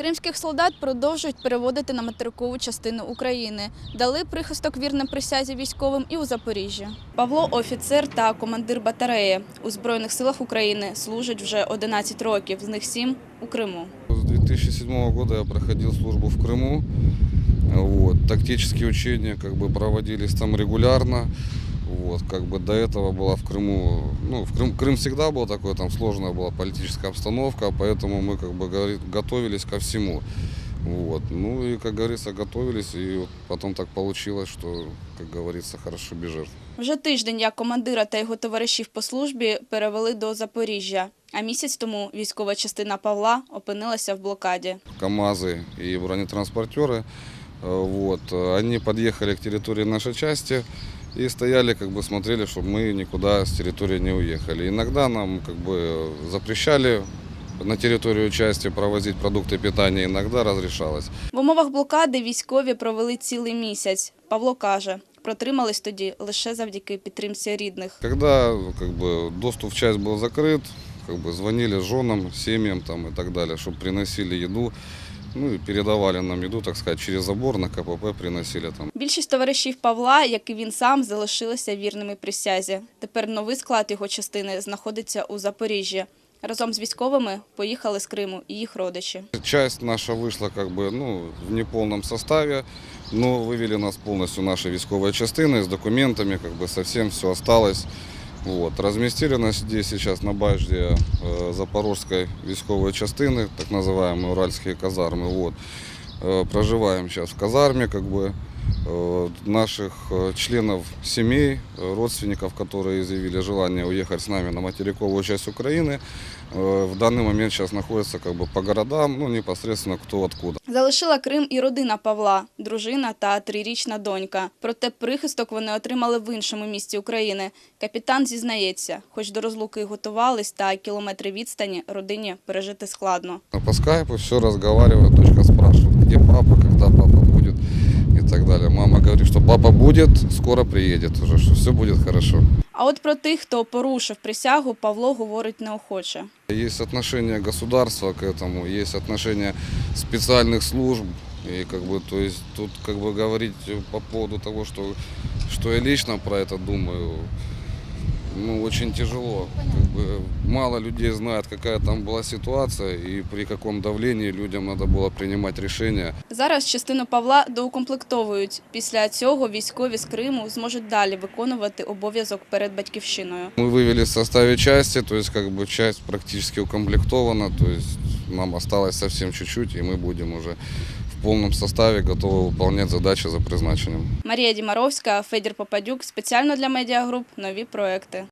Кримських солдат продовжують переводити на материкову частину України. Дали прихисток вірним присязі військовим і у Запоріжжі. Павло офіцер та командир батареї у Збройних силах України служить вже 11 років, з них 7 у Криму. С 2007 года я проходил службу в Крыму. Вот. Тактические учения как бы проводились там регулярно. Вот, как бы до этого была в Крыму, ну, в Крым, Крым всегда был такой, там сложная была политическая обстановка, поэтому мы, как бы, говорит, готовились ко всему. Вот. Ну и, как говорится, готовились, и вот потом так получилось, что, как говорится, хорошо без жертв. Вже тиждень як командира та його товаришів по службі перевели до Запоріжжя. А місяць тому військова частина Павла опинилася в блокаді. КАМАЗы и бронетранспортеры. Э, Вот. э, Они подъехали к территории нашей части и стояли, как бы смотрели, чтобы мы никуда с территории не уехали. Иногда нам как бы запрещали на территорию части провозить продукты питания, иногда разрешалось. В умовах блокади військові провели цілий місяць. Павло каже, протримались тоді лише завдяки підтримці рідних. Когда как бы, доступ в часть был закрыт, как бы, звонили женам, семьям там, и так далее, чтобы приносили еду, ну и передавали нам еду, так сказать, через забор на КПП приносили там. Більшість товаришів Павла, як і він сам, залишилися вірними присязі. Тепер новий склад його частини знаходиться у Запоріжжі. Разом з військовими поїхали з Криму і їх родичі. Часть наша вышла как бы ну, в неполном составе, но вывели нас полностью наши військовые частины с документами, как бы совсем все осталось. Вот. Разместили нас здесь сейчас на базе э, Запорожской військовой частины, так называемые уральские казармы. Вот. Э, проживаем сейчас в казарме, как бы э, наших э, членов семей, э, родственников, которые изъявили желание уехать с нами на материковую часть Украины, э, в данный момент сейчас находятся как бы по городам, ну непосредственно кто откуда. Залишила Крим і родина Павла, дружина та трирічна донька. Проте прихисток вони отримали в іншому місті України. Капітан зізнається, хоч до розлуки й готувались, та кілометри відстані родині пережити складно. А По скайпу все разговаривает, дочка спрашивает, что папа будет, скоро приедет уже, что все будет хорошо. А от про тих, хто порушив присягу, Павло говорить неохоче. Есть отношение государства к этому, есть отношение специальных служб. И как бы, то есть тут как бы говорить по поводу того, что, что я лично про это думаю, ну, очень тяжело. Как бы, мало людей знает, какая там была ситуация и при каком давлении людям надо было принимать решения. Зараз частину Павла доукомплектовують. Після цього військові з Криму зможуть далі виконувати обов'язок перед батьківщиною. Мы вывели в составе части, то есть как бы часть практически укомплектована, то есть нам осталось совсем чуть-чуть, и мы будем уже в полном составе готовы выполнять задачи за призначением. Марія Дімаровська, Федір Попадюк. Спеціально для медіагруп нові проекти.